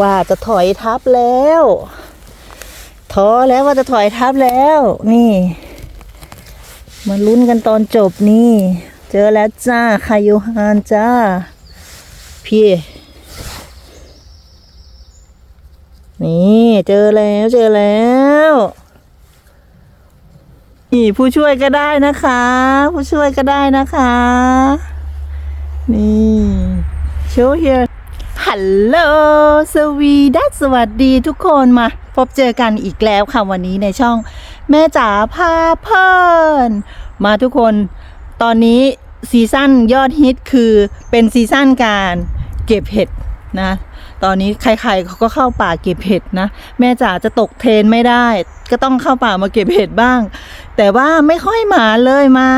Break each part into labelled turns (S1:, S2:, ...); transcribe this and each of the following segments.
S1: ว่าจะถอยทับแล้วท้อแล้วว่าจะถอยทับแล้ว นี่ มาลุ้นกันตอนจบนี่ เจอแล้วจ้าคายูฮานจ้า พี่ นี่เจอแล้วเจอแล้วนี่ผู้ช่วยก็ได้นะคะ ผู้ช่วยก็ได้นะคะ นี่โชว์ here ฮัลโหลสวีดัสสวัสดีทุกคนมา พบเจอกันอีกแล้วค่ะวันนี้ในช่อง แม่จ๋าพาเพลินมาทุกคนตอนนี้ซีซั่นยอดฮิตคือเป็นซีซั่นการเก็บเห็ดนะ ตอนนี้ใครๆเขาก็เข้าป่าเก็บเห็ดนะ แม่จ๋าจะตกเทรนไม่ได้ ก็ต้องเข้าป่ามาเก็บเห็ดบ้าง แต่ว่าไม่ค่อยมาเลยมา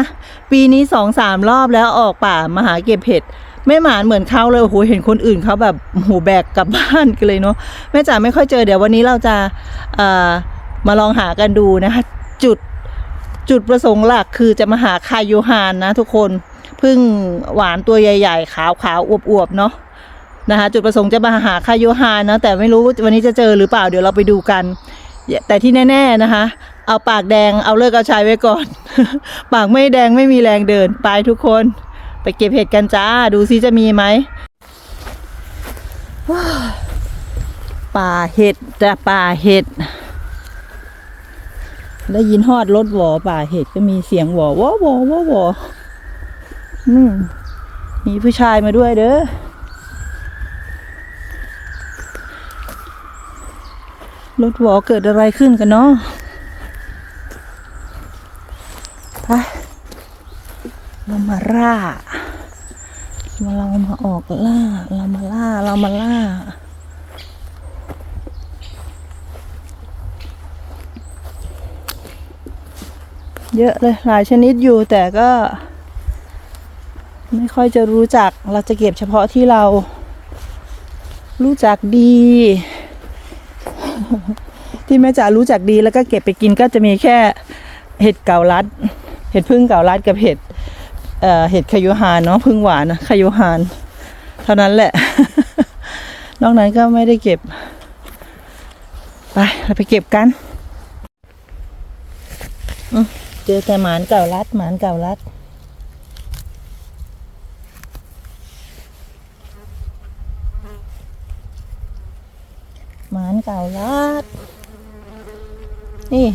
S1: ปีนี้สองสามรอบแล้วออกป่ามาหาเก็บเห็ด ไม่หมานเหมือนเขาเลยโอ้โหเห็นคนอื่นเขาแบบโหูแบกกลับบ้านกันเลยเนาะแม่จ๋าไม่ค่อยเจอเดี๋ยววันนี้เราจะมาลองหากันดูนะคะจุดจุดประสงค์หลักคือจะมาหาคายูฮานนะทุกคนพึ่งหวานตัวใหญ่ ๆ ขาวๆอวบๆเนาะนะคะจุดประสงค์จะมาหาคายูฮานนะแต่ไม่รู้วันนี้จะเจอหรือเปล่าเดี๋ยวเราไปดูกัน แต่ที่แน่ ๆนะคะ เอาปากแดงเอาเลิกเอาชัยไว้ก่อน ปากไม่แดงไม่มีแรงเดินไปทุกคน ไปเก็บเห็ดกันจ้า ดูซิจะมีไหมป่าเห็ดจะป่าเห็ดได้ยินฮอดรถหวอป่าเห็ดก็มีเสียงหวอวอวอวอวออืมมีผู้ชายมาด้วยเด้อรถหวอเกิดอะไรขึ้นกันเนาะไปเรามาล่ามา เรามาออกล่า เรามาล่า เรามาล่า เยอะเลยหลายชนิดอยู่แต่ก็ ไม่ค่อยจะรู้จักเราจะเก็บเฉพาะที่เรารู้จักดี ที่แม่จ๋ารู้จักดีแล้วก็เก็บไปกินก็จะมีแค่เห็ดเก่าลัด เห็ดพึ่งเก่าลัดกับเห็ด เห็ดคายุฮานเนาะพึ่งหวานนะคายุฮาน เท่านั้นแหละ นอกนั้นก็ไม่ได้เก็บ ไป เราไปเก็บกันเจอแต่หมานเก่ารัดหมานเก่ารัดหมานเก่ารัดนี่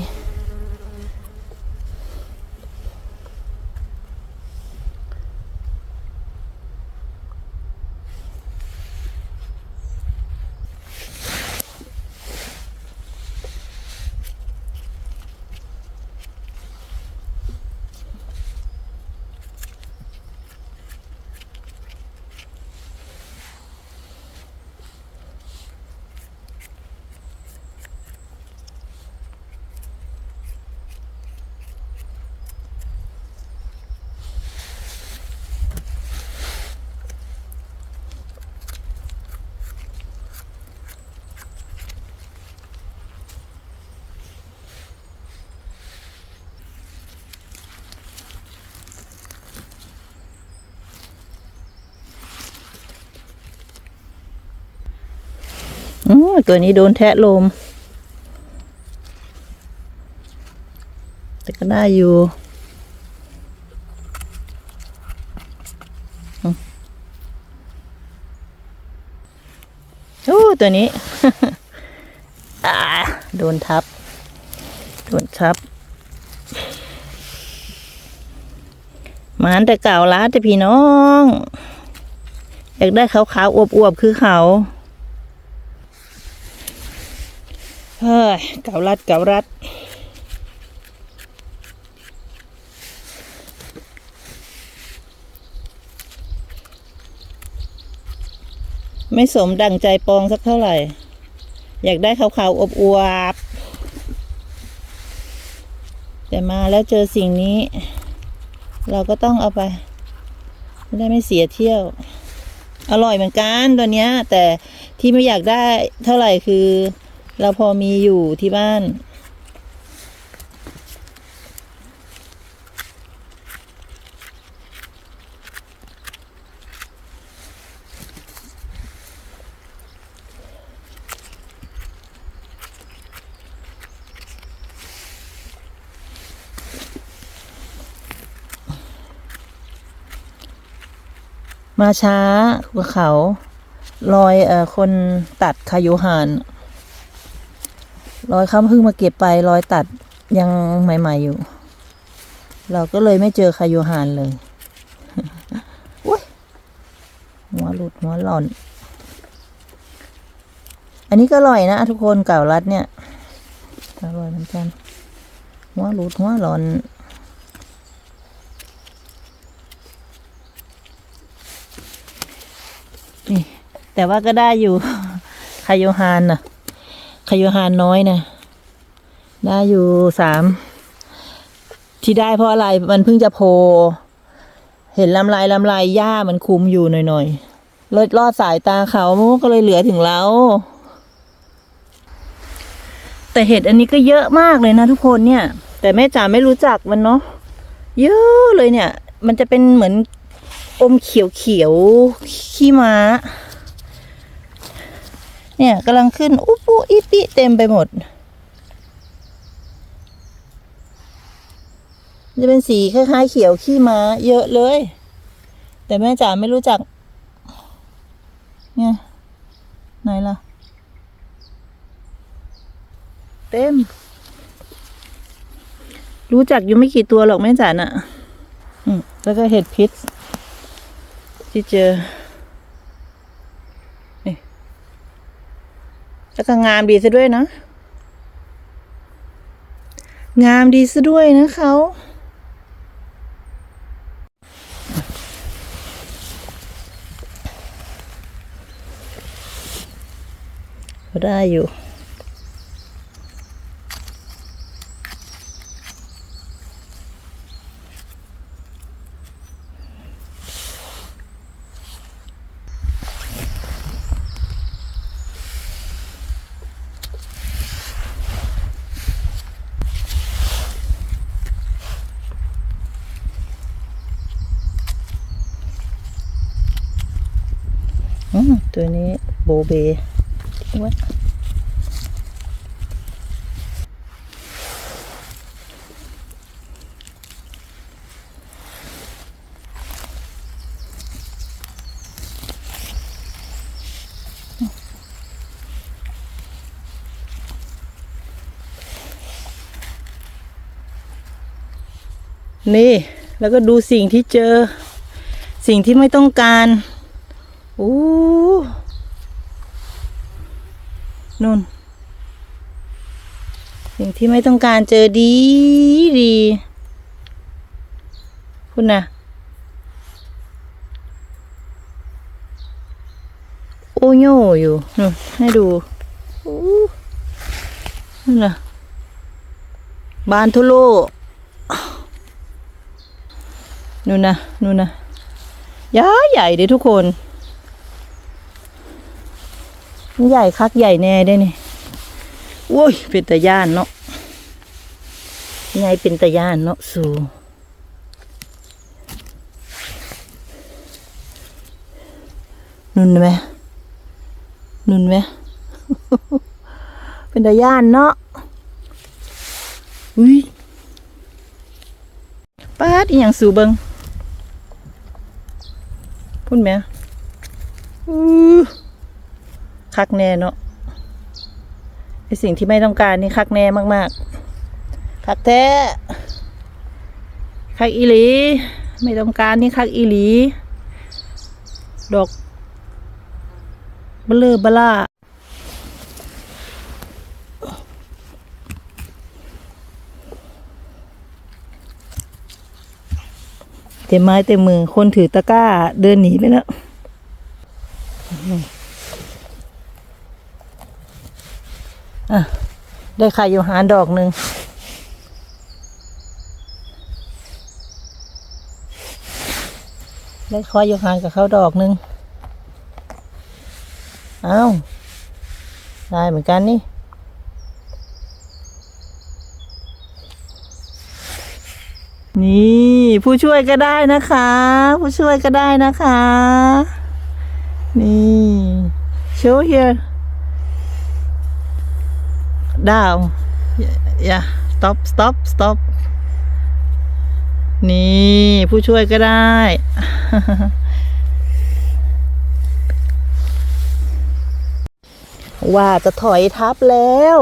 S1: อืมตัวนี้โดนแทะลม แต่ก็ได้อยู่โอ้ตัวนี้โดนทับ โดนทับหมานแต่เก่าล้าแต่พี่น้อง อยากได้ขาวๆอวบๆคือเขา เฮ้ยเก่ารัดเก่ารัดไม่สมดังใจปองสักเท่าไหร่ อยากได้ขาวๆอบอวบแต่มาแล้วเจอสิ่งนี้ เราก็ต้องเอาไป ไม่ได้ไม่เสียเที่ยว อร่อยเหมือนกันตัวเนี้ย แต่ที่ไม่อยากได้เท่าไหร่คือ เราพอมีอยู่ที่บ้าน มาช้าภูเขาลอยเอ่อคนตัดคายุหาน รอยเขาเพิ่งมาเก็บไปรอยตัดยังใหม่ ๆอยู่ เราก็เลยไม่เจอคายุหานเลยอุ๊ยหัวหลุดหัวหล่อน อันนี้ก็อร่อยนะทุกคนเก่ารัดเนี่ยอร่อยเหมือนกันหัวหลุดหัวหล่อนนี่แต่ว่าก็ได้อยู่คาโยฮานนะ คาโยฮานน้อยนะได้อยู่สามที่ได้เพราะอะไรมันเพิ่งจะโพ เห็นลำลายลำลายหญ้ามันคุมอยู่หน่อยๆลดลอดสายตาเขาก็เลยเหลือถึงเราแต่เห็ดอันนี้ก็เยอะมากเลยนะทุกคนเนี่ย แต่แม่จ๋าไม่รู้จักมันเนาะเยอะเลยเนี่ย มันจะเป็นเหมือนอมเขียวเขียวขี้ม้า เนี่ยกำลังขึ้นอุปุอิปิเต็มไปหมด จะเป็นสีคล้ายๆเขียวขี้ม้าเยอะเลย แต่แม่จ๋าไม่รู้จัก เนี่ยไหนล่ะ เต็ม รู้จักอยู่ไม่กี่ตัวหรอกแม่จ๋าน่ะ อืมแล้วก็เห็ดพิษที่เจอ แล้วก็งามดีซะด้วยนะ งามดีซะด้วยนะเขาได้อยู่ ตัวนี้โบเบทิ้งไว้นี่ แล้วก็ดูสิ่งที่เจอ สิ่งที่ไม่ต้องการ โอ้นุ่น สิ่งที่ไม่ต้องการเจอดีดีคุณนะโอโยอยู่นู่นให้ดูนั่นน่ะบานทุโลนู่นนะนู่นนะย้าใหญ่เด้ทุกคน ใหญ่คักใหญ่แน่ได้นี่โอ้ย เป็นตะย่านเนาะใหญ่เป็นตะย่านเนาะสูนุ่นไหมนุ่นไหมเป็นตะย่านเนาะอุ้ยป้าดอีหยังสูเบิงพุ่นไหมอู้ คักแน่เนาะไอสิ่งที่ไม่ต้องการนี่คักแน่มาก ๆ คักแท้ คักอีหลี ไม่ต้องการนี่คักอีหลี ดอกเบลอเบล่าเต็มไม้เต็มมือคนถือตะกร้าเดินหนีไปแล้ว อะได้ไข่อยู่หาดอกหนึ่งได้คอยอยู่หานกับเขาดอกหนึ่งเอา้า ได้เหมือนกันนี่ นี่ ผู้ช่วยก็ได้นะคะ ผู้ช่วยก็ได้นะคะ นี่ show here down ย่า stop stop stop นี่ผู้ช่วยก็ได้ ว่าจะถอยทับแล้ว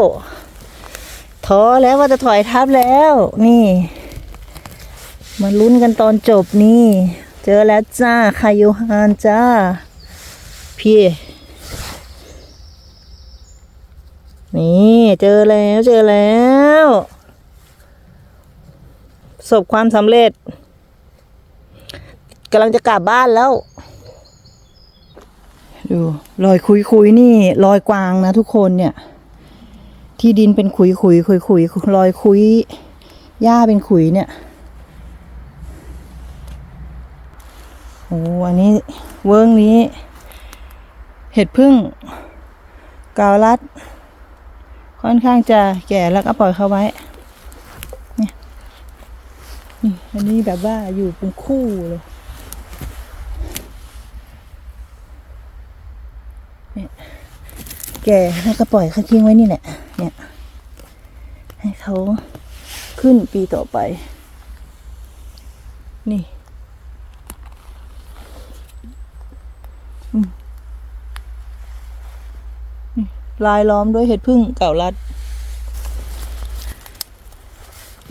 S1: ท้อแล้วว่าจะถอยทับแล้ว นี่ มาลุ้นกันตอนจบนี่ เจอแล้วจ้าคายูฮานจ้าพี่ นี่เจอแล้วเจอแล้วสบความสำเร็จกำลังจะกลับบ้านแล้ว ดูรอยคุยคุยนี่รอยกวางนะทุกคนเนี่ย ที่ดินเป็นขุยขุยขุยขุยรอยคุยหญ้าเป็นขุยเนี่ยโอ้อันนี้เวิร์งนี้ เห็ดพึ่งกาวรัด ค่อนข้างจะแก่แล้วก็ปล่อยเขาไว้เนี่ยนี่อันนี้แบบว่าอยู่เป็นคู่เลยเนี่ยแก่แล้วก็ปล่อยเขาทิ้งไว้นี่แหละเนี่ย ให้เขาขึ้นปีต่อไป นี่ ลายล้อมด้วยเห็ดพึ่งเก่ารัด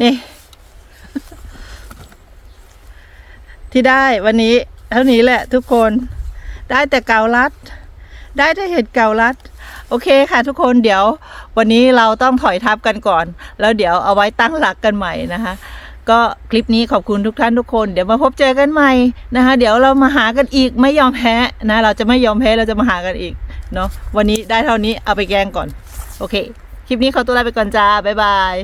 S1: นี่ ที่ได้วันนี้ เท่านี้แหละทุกคน ได้แต่เก่ารัด ได้แต่เห็ดเก่ารัด โอเคค่ะทุกคนเดี๋ยว วันนี้เราต้องถอยทับกันก่อน แล้วเดี๋ยวเอาไว้ตั้งหลักกันใหม่นะคะก็คลิปนี้ขอบคุณทุกท่านทุกคน เดี๋ยวมาพบเจอกันใหม่นะคะ เดี๋ยวเรามาหากันอีกไม่ยอมแพ้นะ เราจะไม่ยอมแพ้เราจะมาหากันอีก เนาะวันนี้ได้เท่านี้เอาไปแกงก่อน โอเค คลิปนี้ขอตัวลาไปก่อนจ้า บ๊ายบาย